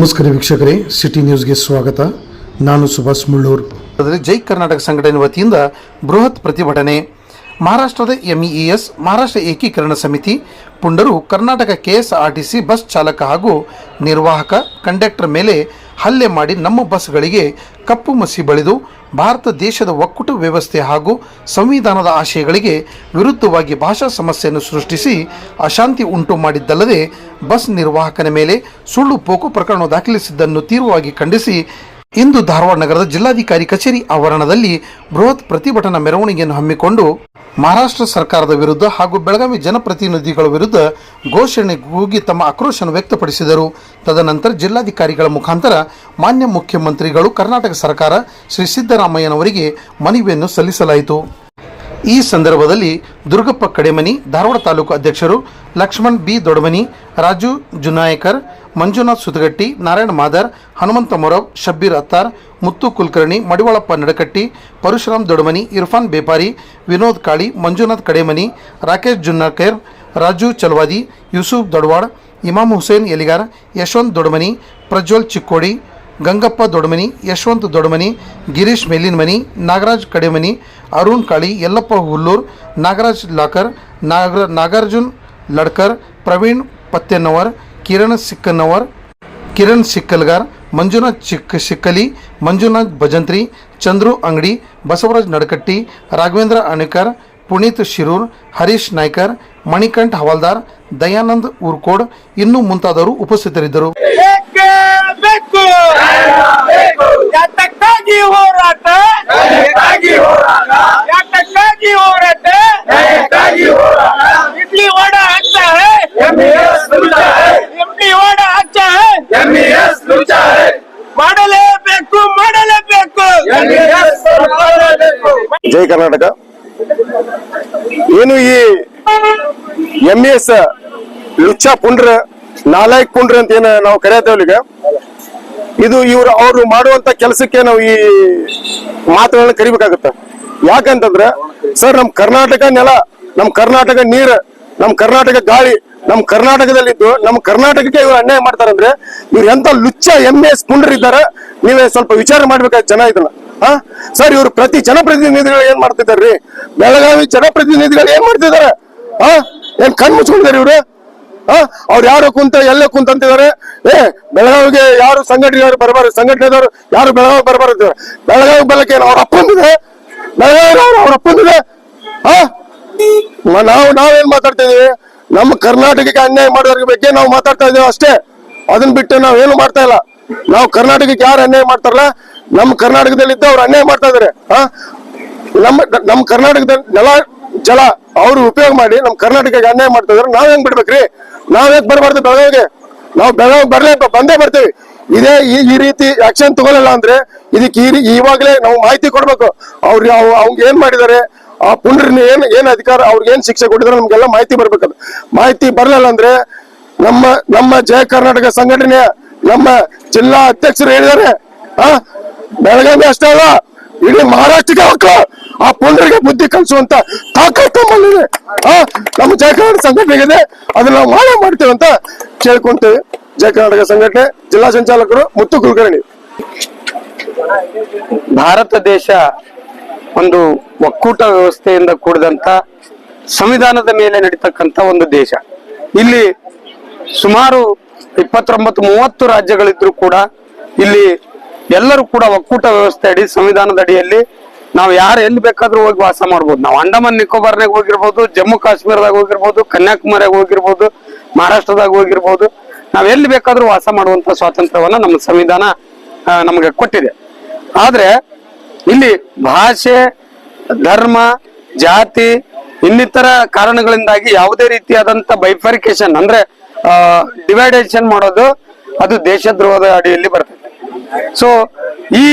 ನಮಸ್ಕಾರ ವೀಕ್ಷಕರೇ ಸಿಟಿ ನ್ಯೂಸ್ಗೆ ಸ್ವಾಗತ. ನಾನು ಸುಭಾಷ್ ಮುಳ್ಳೂರ್. ಜೈ ಕರ್ನಾಟಕ ಸಂಘಟನೆ ವತಿಯಿಂದ ಬೃಹತ್ ಪ್ರತಿಭಟನೆ ಮಹಾರಾಷ್ಟ್ರದ ಎಂಇಎಸ್ ಮಹಾರಾಷ್ಟ್ರ ಏಕೀಕರಣ ಸಮಿತಿ, ಪುಂಡರು, ಕರ್ನಾಟಕ ಕೆಎಸ್ಆರ್ಟಿಸಿ ಬಸ್ ಚಾಲಕ ಹಾಗೂ ನಿರ್ವಾಹಕ, ಕಂಡಕ್ಟರ್ ಮೇಲೆ ಹಲ್ಲೆ ಮಾಡಿ ನಮ್ಮ ಬಸ್ಗಳಿಗೆ ಕಪ್ಪು ಮಸಿ ಬಳಿದು ಭಾರತ ದೇಶದ ಒಕ್ಕೂಟ ವ್ಯವಸ್ಥೆ ಹಾಗೂ ಸಂವಿಧಾನದ ಆಶಯಗಳಿಗೆ ವಿರುದ್ಧವಾಗಿ ಭಾಷಾ ಸಮಸ್ಯೆಯನ್ನು ಸೃಷ್ಟಿಸಿ ಅಶಾಂತಿ ಉಂಟು ಮಾಡಿದ್ದಲ್ಲದೆ ಬಸ್ ನಿರ್ವಾಹಕನ ಮೇಲೆ ಸುಳ್ಳು ಪೋಕು ಪ್ರಕರಣ ದಾಖಲಿಸಿದ್ದನ್ನು ತೀವ್ರವಾಗಿ ಖಂಡಿಸಿ ಇಂದು ಧಾರವಾಡ ನಗರದ ಜಿಲ್ಲಾಧಿಕಾರಿ ಕಚೇರಿ ಆವರಣದಲ್ಲಿ ಬೃಹತ್ ಪ್ರತಿಭಟನಾ ಮೆರವಣಿಗೆಯನ್ನು ಹಮ್ಮಿಕೊಂಡು ಮಹಾರಾಷ್ಟ್ರ ಸರ್ಕಾರದ ವಿರುದ್ಧ ಹಾಗೂ ಬೆಳಗಾವಿ ಜನಪ್ರತಿನಿಧಿಗಳ ವಿರುದ್ಧ ಘೋಷಣೆ ಕೂಗಿ ತಮ್ಮ ಆಕ್ರೋಶವನ್ನು ವ್ಯಕ್ತಪಡಿಸಿದರು. ತದನಂತರ ಜಿಲ್ಲಾಧಿಕಾರಿಗಳ ಮುಖಾಂತರ ಮಾನ್ಯ ಮುಖ್ಯಮಂತ್ರಿಗಳು, ಕರ್ನಾಟಕ ಸರ್ಕಾರ, ಶ್ರೀ ಸಿದ್ದರಾಮಯ್ಯನವರಿಗೆ ಮನವಿಯನ್ನು ಸಲ್ಲಿಸಲಾಯಿತು. ಈ ಸಂದರ್ಭದಲ್ಲಿ ದುರ್ಗಪ್ಪ ಕಡೆಮನಿ, ಧಾರವಾಡ ತಾಲೂಕು ಅಧ್ಯಕ್ಷರು ಲಕ್ಷ್ಮಣ್ ಬಿ ದೊಡಮನಿ, ರಾಜು ಜುನಾಯಕರ್ ಮಂಜುನಾಥ್ ಸುತಗಟ್ಟಿ ನಾರಾಯಣ ಮಾದರ್, ಹನುಮಂತ ಮೊರವ್, ಶಬ್ಬೀರ್ ಅತ್ತಾರ್, ಮುತ್ತು ಕುಲಕರ್ಣಿ, ಮಡಿವಾಳಪ್ಪ ನಡಕಟ್ಟಿ, ಪರಶುರಾಮ್ ದೊಡಮನಿ, ಇರ್ಫಾನ್ ಬೇಪಾರಿ, ವಿನೋದ್ ಕಾಳಿ, ಮಂಜುನಾಥ್ ಕಡೇಮನಿ, ರಾಕೇಶ್ ಜುನ್ನಾಕೇರ್ ರಾಜು ಚಲವಾದಿ, ಯೂಸುಫ್ ದೊಡವಾಡ್, ಇಮಾಮ್ ಹುಸೇನ್ ಎಲಿಗಾರ್, ಯಶವಂತ್ ದೊಡಮನಿ, ಪ್ರಜ್ವಲ್ ಚಿಕ್ಕೋಡಿ, ಗಂಗಪ್ಪ ದೊಡಮನಿ, ಯಶವಂತ್ ದೊಡಮನಿ, ಗಿರೀಶ್ ಮೇಲಿನಮನಿ, ನಾಗರಾಜ್ ಕಡೆಮನಿ, ಅರುಣ್ ಕಾಳಿ, ಯಲ್ಲಪ್ಪ ಹುಲ್ಲೂರ್, ನಾಗರಾಜ್ ಲಾಕರ್ ನಾಗರ ನಾಗಾರ್ಜುನ್ ಲಡ್ಕರ್, ಪ್ರವೀಣ್ ಪತ್ತೆನ್ನವರ್ ಕಿರಣ್ ಸಿಕ್ಕನವರ್ ಕಿರಣ್ ಸಿಕ್ಕಲ್ಗಾರ್ ಮಂಜುನಾಥ್ ಚಿಕ್ಕ ಸಿಕ್ಕಲಿ ಮಂಜುನಾಥ್ ಭಜಂತ್ರಿ ಚಂದ್ರು ಅಂಗಡಿ ಬಸವರಾಜ್ ನಡಕಟ್ಟಿ ರಾಘವೇಂದ್ರ ಅಣೇಕರ್ ಪುನೀತ್ ಶಿರೂರ್ ಹರೀಶ್ ನಾಯ್ಕರ್ ಮಣಿಕಂಠ್ ಹವಾಲ್ದಾರ್ ದಯಾನಂದ್ ಊರ್ಕೋಡ್ ಇನ್ನೂ ಮುಂತಾದವರು ಉಪಸ್ಥಿತರಿದ್ದರು. ಬೇಕೇ? ಬೇಕು? ಯಾತಕ್ಕಾಗಿ ಹೋರಾಟ? ಜೈ ಕರ್ನಾಟಕ. ಏನು ಈ ಎಂ ಎಸ್ ಲುಚ್ಚ ಪುಂಡ್ರ ನಾಲಾಯಕ್ ಪುಂಡ್ರ ಅಂತ ಏನ ನಾವು ಕರೆಯತ್ತೇವಲ್ಲ ಈಗ. ಇದು ಇವ್ರು ಅವ್ರು ಮಾಡುವಂತ ಕೆಲಸಕ್ಕೆ ನಾವು ಈ ಮಾತುಗಳನ್ನ ಕರಿಬೇಕಾಗತ್ತ. ಯಾಕಂತಂದ್ರೆ, ಸರ್ ನಮ್ ಕರ್ನಾಟಕ ನೆಲ, ನಮ್ ಕರ್ನಾಟಕ ನೀರ್, ನಮ್ ಕರ್ನಾಟಕ ಗಾಳಿ, ನಮ್ ಕರ್ನಾಟಕದಲ್ಲಿದ್ದು, ನಮ್ ಕರ್ನಾಟಕಕ್ಕೆ ಇವ್ರು ಅನ್ಯಾಯ ಮಾಡ್ತಾರಂದ್ರೆ, ಇವ್ರು ಎಂತ ಲುಚ್ಚ ಎಂ ಎಸ್ ಪುಂಡ್ರ ಇದ್ದಾರೆ, ನೀವೇ ಸ್ವಲ್ಪ ವಿಚಾರ ಮಾಡ್ಬೇಕಾದ ಜನ ಇದನ್ನ. ಹಾ? ಸರ್, ಇವರು ಪ್ರತಿ ಜನಪ್ರತಿನಿಧಿಗಳು ಏನ್ ಮಾಡ್ತಿದಾರ್ರಿ ಬೆಳಗಾವಿ ಜನಪ್ರತಿನಿಧಿಗಳು ಏನ್ ಮಾಡ್ತಿದ್ದಾರೆ? ಹಾ? ಏನ್ ಕಣ್ ಮುಚ್ಕೊಂಡಿದ್ದಾರೆ ಇವ್ರು? ಹಾ? ಅವ್ರು ಯಾರು ಕುಂತ, ಎಲ್ಲ ಕುಂತಂತಿದ್ದಾರೆ. ಏ, ಬೆಳಗಾವಿಗೆ ಯಾರು ಸಂಘಟನೆಯವರು ಬರಬಾರ್ದು? ಸಂಘಟನೆದವರು ಯಾರು ಬೆಳಗಾವಿ ಬರಬಾರ್ದು? ಬೆಳಗಾವಿ ಬಲಕ್ಕೆ ಅವ್ರ ಅಪ್ಪಂದಿದೆ ಬೆಳಗಾವಿ ಅವ್ರ ಅಪ್ಪಂದಿದೆ ಹಾ? ನಾವು ನಾವೇನ್ ಮಾತಾಡ್ತಾ ಇದೀವಿ? ನಮ್ಮ ಕರ್ನಾಟಕಕ್ಕೆ ಅನ್ಯಾಯ ಮಾಡೋದ್ರ ಬಗ್ಗೆ ನಾವು ಮಾತಾಡ್ತಾ ಇದೀವಿ ಅಷ್ಟೇ. ಅದನ್ನ ಬಿಟ್ಟು ನಾವೇನು ಮಾಡ್ತಾ ಇಲ್ಲ? ನಾವು ಕರ್ನಾಟಕಕ್ಕೆ ಯಾರು ಅನ್ಯಾಯ ಮಾಡ್ತಾರಲ್ಲ? ನಮ್ಮ ಕರ್ನಾಟಕದಲ್ಲಿ ಇದ್ದ ಅವ್ರು ಅನ್ಯಾಯ ಮಾಡ್ತಾ ಇದಾರೆ. ನಮ್ಮ ನಮ್ಮ ಕರ್ನಾಟಕದ ನೆಲ, ಜಲ, ಅವ್ರು ಉಪಯೋಗ ಮಾಡಿ ನಮ್ಮ ಕರ್ನಾಟಕಕ್ಕೆ ಅನ್ಯಾಯ ಮಾಡ್ತಾ ಇದಾರೆ. ನಾವ್ ಹೆಂಗ್ ಬಿಡ್ಬೇಕ್ರಿ? ನಾವ್ ಯಾಕೆ ಬರಬಾರ್ದು ಬೆಳಗಾವಿಗೆ? ನಾವು ಬೆಳಗಾವಿ ಬರ್ಲೇ ಬಂದೇ ಬರ್ತೀವಿ. ಇದೇ ಈ ರೀತಿ ಆಕ್ಷನ್ ತಗೊಳ್ಳಲ್ಲ ಅಂದ್ರೆ ಇದಕ್ಕೆ ಈ ಇವಾಗ್ಲೇ ನಾವು ಮಾಹಿತಿ ಕೊಡ್ಬೇಕು. ಅವ್ರು ಅವ್- ಅವ್ರಿಗೆ ಏನ್ ಮಾಡಿದ್ದಾರೆ? ಆ ಪುಂಡ್ರನ್ನ ಏನ್ ಏನ್ ಅಧಿಕಾರ, ಅವ್ರಿಗೆ ಏನ್ ಶಿಕ್ಷೆ ಕೊಟ್ಟಿದ್ರೆ ನಮ್ಗೆಲ್ಲ ಮಾಹಿತಿ ಬರ್ಬೇಕದು. ಮಾಹಿತಿ ಬರ್ಲಿಲ್ಲ ಅಂದ್ರೆ ನಮ್ಮ ನಮ್ಮ ಜಯ ಕರ್ನಾಟಕ ಸಂಘಟನೆಯ ನಮ್ಮ ಜಿಲ್ಲಾ ಅಧ್ಯಕ್ಷರು ಹೇಳಿದ್ದಾರೆ. ಆ ಬೆಳಗಾವಿ ಅಷ್ಟೇ ಅಲ್ಲ, ಇಡೀ ಮಹಾರಾಷ್ಟ್ರಕ್ಕೆ ಮಕ್ಕಳು ಆ ಪುಂಡ್ರಿಗೆ ಬುದ್ಧಿ ಕಲಿಸುವಂತ ತಾಕತ್ತು ನಮ್ಮಲ್ಲಿದೆ. ಆ, ನಮ್ಮ ಜಯ ಕರ್ನಾಟಕ ಸಂಘಟನೆಗಿದೆ ಅದನ್ನ ನಾವು ಮಾಡೇ ಮಾಡ್ತೇವೆ ಅಂತ ಕೇಳ್ಕೊಂತೇವೆ. ಜಯ ಕರ್ನಾಟಕ ಸಂಘಟನೆ, ಜಿಲ್ಲಾ ಸಂಚಾಲಕರು ಮುತ್ತು ಕುಲಕರ್ಣಿ. ಭಾರತ ದೇಶ ಒಂದು ಒಕ್ಕೂಟ ವ್ಯವಸ್ಥೆಯಿಂದ ಕೂಡಿದಂತ ಸಂವಿಧಾನದ ಮೇಲೆ ನಡೀತಕ್ಕಂತ ಒಂದು ದೇಶ. ಇಲ್ಲಿ ಸುಮಾರು ಇಪ್ಪತ್ತೊಂಬತ್ತು, ಮೂವತ್ತು ರಾಜ್ಯಗಳಿದ್ರು ಕೂಡ ಇಲ್ಲಿ ಎಲ್ಲರೂ ಕೂಡ ಒಕ್ಕೂಟ ವ್ಯವಸ್ಥೆ ಅಡಿ, ಸಂವಿಧಾನದ ಅಡಿಯಲ್ಲಿ ನಾವು ಯಾರು ಎಲ್ಲಿ ಬೇಕಾದ್ರೂ ಹೋಗಿ ವಾಸ ಮಾಡ್ಬೋದು. ನಾವು ಅಂಡಮಾನ್, ನಿಕೋಬಾರ್ನಾಗ ಹೋಗಿರ್ಬೋದು, ಜಮ್ಮು, ಕಾಶ್ಮೀರದಾಗ ಹೋಗಿರ್ಬೋದು, ಕನ್ಯಾಕುಮಾರಿಯಾಗ ಹೋಗಿರ್ಬೋದು, ಮಹಾರಾಷ್ಟ್ರದಾಗ ಹೋಗಿರ್ಬೋದು. ನಾವು ಎಲ್ಲಿ ಬೇಕಾದ್ರೂ ವಾಸ ಮಾಡುವಂತ ಸ್ವಾತಂತ್ರ್ಯವನ್ನ ನಮ್ಮ ಸಂವಿಧಾನ ನಮಗೆ ಕೊಟ್ಟಿದೆ. ಆದ್ರೆ ಇಲ್ಲಿ ಭಾಷೆ, ಧರ್ಮ, ಜಾತಿ, ಇನ್ನಿತರ ಕಾರಣಗಳಿಂದಾಗಿ ಯಾವುದೇ ರೀತಿಯಾದಂತ ಬೈಫರ್ಕೇಶನ್ ಅಂದ್ರೆ ಡಿವೈಡೇಷನ್ ಮಾಡೋದು ಅದು ದೇಶದ್ರೋಹದ ಅಡಿಯಲ್ಲಿ ಬರ್ತದೆ. ಸೊ ಈ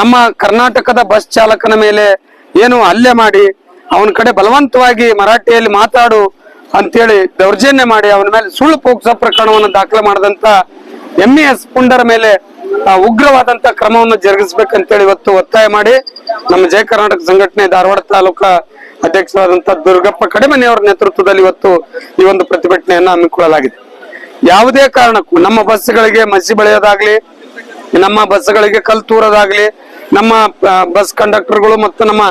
ನಮ್ಮ ಕರ್ನಾಟಕದ ಬಸ್ ಚಾಲಕನ ಮೇಲೆ ಏನು ಹಲ್ಲೆ ಮಾಡಿ, ಅವನ ಕಡೆ ಬಲವಂತವಾಗಿ ಮರಾಠಿಯಲ್ಲಿ ಮಾತಾಡು ಅಂತೇಳಿ ದೌರ್ಜನ್ಯ ಮಾಡಿ, ಅವನ ಮೇಲೆ ಸುಳ್ಳು ಪೋಕ್ಸೋ ಪ್ರಕರಣವನ್ನು ದಾಖಲೆ ಮಾಡಿದಂತ ಎಂ ಎಸ್ ಪುಂಡರ ಮೇಲೆ ಉಗ್ರವಾದಂತ ಕ್ರಮವನ್ನು ಜರುಗಿಸ್ಬೇಕಂತೇಳಿ ಇವತ್ತು ಒತ್ತಾಯ ಮಾಡಿ, ನಮ್ಮ ಜಯ ಕರ್ನಾಟಕ ಸಂಘಟನೆ ಧಾರವಾಡ ತಾಲೂಕ ಅಧ್ಯಕ್ಷರಾದಂತಹ ದುರ್ಗಪ್ಪ ಕಡಿಮನೆಯವರ ನೇತೃತ್ವದಲ್ಲಿ ಇವತ್ತು ಈ ಒಂದು ಪ್ರತಿಭಟನೆಯನ್ನ ಹಮ್ಮಿಕೊಳ್ಳಲಾಗಿದೆ. ಯಾವುದೇ ಕಾರಣಕ್ಕೂ ನಮ್ಮ ಬಸ್ಗಳಿಗೆ ಮಸಿ ಬೆಳೆಯೋದಾಗ್ಲಿ ನಮ್ಮ ಬಸ್ಗಳಿಗೆ ಕಲ್ ತೂರದಾಗ್ಲಿ, ನಮ್ಮ ಬಸ್ ಕಂಡಕ್ಟರ್ಗಳು ಮತ್ತು ನಮ್ಮ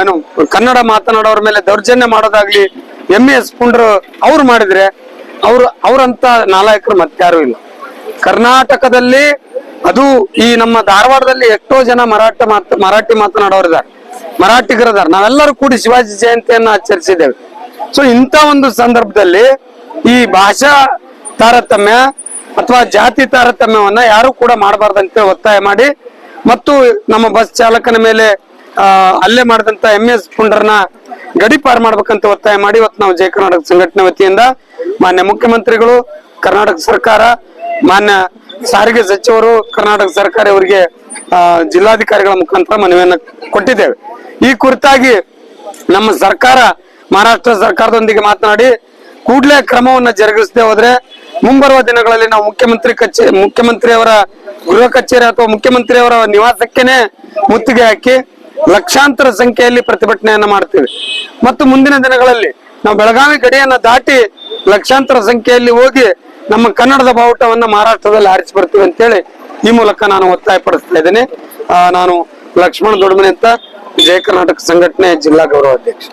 ಏನು, ಕನ್ನಡ ಮಾತನಾಡೋರ ಮೇಲೆ ದೌರ್ಜನ್ಯ ಮಾಡೋದಾಗ್ಲಿ ಎಂ ಎಸ್ ಪುಂಡ್ರು ಅವ್ರು ಮಾಡಿದ್ರೆ, ಅವ್ರು, ಅವ್ರಂತ ನಾಲಾಯಕರು ಮತ್ತಾರು ಇಲ್ಲ. ಕರ್ನಾಟಕದಲ್ಲಿ ಅದು ಈ ನಮ್ಮ ಧಾರವಾಡದಲ್ಲಿ ಎಷ್ಟೋ ಜನ ಮರಾಠ ಮಾತ, ಮರಾಠಿ ಮಾತನಾಡೋರಿದ್ದಾರೆ ಮರಾಠಿಗರದಾರ ನಾವೆಲ್ಲರೂ ಕೂಡಿ ಶಿವಾಜಿ ಜಯಂತಿಯನ್ನ ಆಚರಿಸಿದ್ದೇವೆ. ಸೊ ಇಂಥ ಒಂದು ಸಂದರ್ಭದಲ್ಲಿ ಈ ಭಾಷಾ ತಾರತಮ್ಯ ಅಥವಾ ಜಾತಿ ತಾರತಮ್ಯವನ್ನ ಯಾರು ಕೂಡ ಮಾಡಬಾರ್ದಂತ ಒತ್ತಾಯ ಮಾಡಿ ಮತ್ತು ನಮ್ಮ ಬಸ್ ಚಾಲಕನ ಮೇಲೆ ಹಲ್ಲೆ ಮಾಡಿದಂತ ಎಂ ಎಸ್ ಪುಂಡರ್ನ ಗಡಿಪಾರು ಮಾಡ್ಬೇಕಂತ ಒತ್ತಾಯ ಮಾಡಿ ಇವತ್ತು ನಾವು ಜಯ ಕರ್ನಾಟಕ ಸಂಘಟನೆ ವತಿಯಿಂದ ಮಾನ್ಯ ಮುಖ್ಯಮಂತ್ರಿಗಳು ಕರ್ನಾಟಕ ಸರ್ಕಾರ ಮಾನ್ಯ ಸಾರಿಗೆ ಸಚಿವರು ಕರ್ನಾಟಕ ಸರ್ಕಾರ ಇವರಿಗೆ ಆ, ಜಿಲ್ಲಾಧಿಕಾರಿಗಳ ಮುಖಾಂತರ ಮನವಿಯನ್ನ ಕೊಟ್ಟಿದ್ದೇವೆ. ಈ ಕುರಿತಾಗಿ ನಮ್ಮ ಸರ್ಕಾರ ಮಹಾರಾಷ್ಟ್ರ ಸರ್ಕಾರದೊಂದಿಗೆ ಮಾತನಾಡಿ ಕೂಡಲೇ ಕ್ರಮವನ್ನ ಜರುಗಿಸದೆ ಹೋದ್ರೆ ಮುಂಬರುವ ದಿನಗಳಲ್ಲಿ ನಾವು ಮುಖ್ಯಮಂತ್ರಿ ಕಚೇರಿ ಮುಖ್ಯಮಂತ್ರಿಯವರ ಗೃಹ ಕಚೇರಿ ಅಥವಾ ಮುಖ್ಯಮಂತ್ರಿಯವರ ನಿವಾಸಕ್ಕೆನೆ ಮುತ್ತಿಗೆ ಹಾಕಿ ಲಕ್ಷಾಂತರ ಸಂಖ್ಯೆಯಲ್ಲಿ ಪ್ರತಿಭಟನೆಯನ್ನ ಮಾಡ್ತೀವಿ. ಮತ್ತು ಮುಂದಿನ ದಿನಗಳಲ್ಲಿ ನಾವು ಬೆಳಗಾವಿ ಗಡಿಯನ್ನ ದಾಟಿ ಲಕ್ಷಾಂತರ ಸಂಖ್ಯೆಯಲ್ಲಿ ಹೋಗಿ ನಮ್ಮ ಕನ್ನಡದ ಬಾವುಟವನ್ನ ಮಹಾರಾಷ್ಟ್ರದಲ್ಲಿ ಆರಿಸಿ ಬರ್ತೀವಿ ಅಂತೇಳಿ ಈ ಮೂಲಕ ನಾನು ಒತ್ತಾಯ ಪಡಿಸ್ತಾ ಇದ್ದೇನೆ. ನಾನು ಲಕ್ಷ್ಮಣ ದೊಡ್ಮನೆ ಅಂತ ಜಯ ಕರ್ನಾಟಕ ಸಂಘಟನೆ ಜಿಲ್ಲಾ ಗೌರವ ಅಧ್ಯಕ್ಷ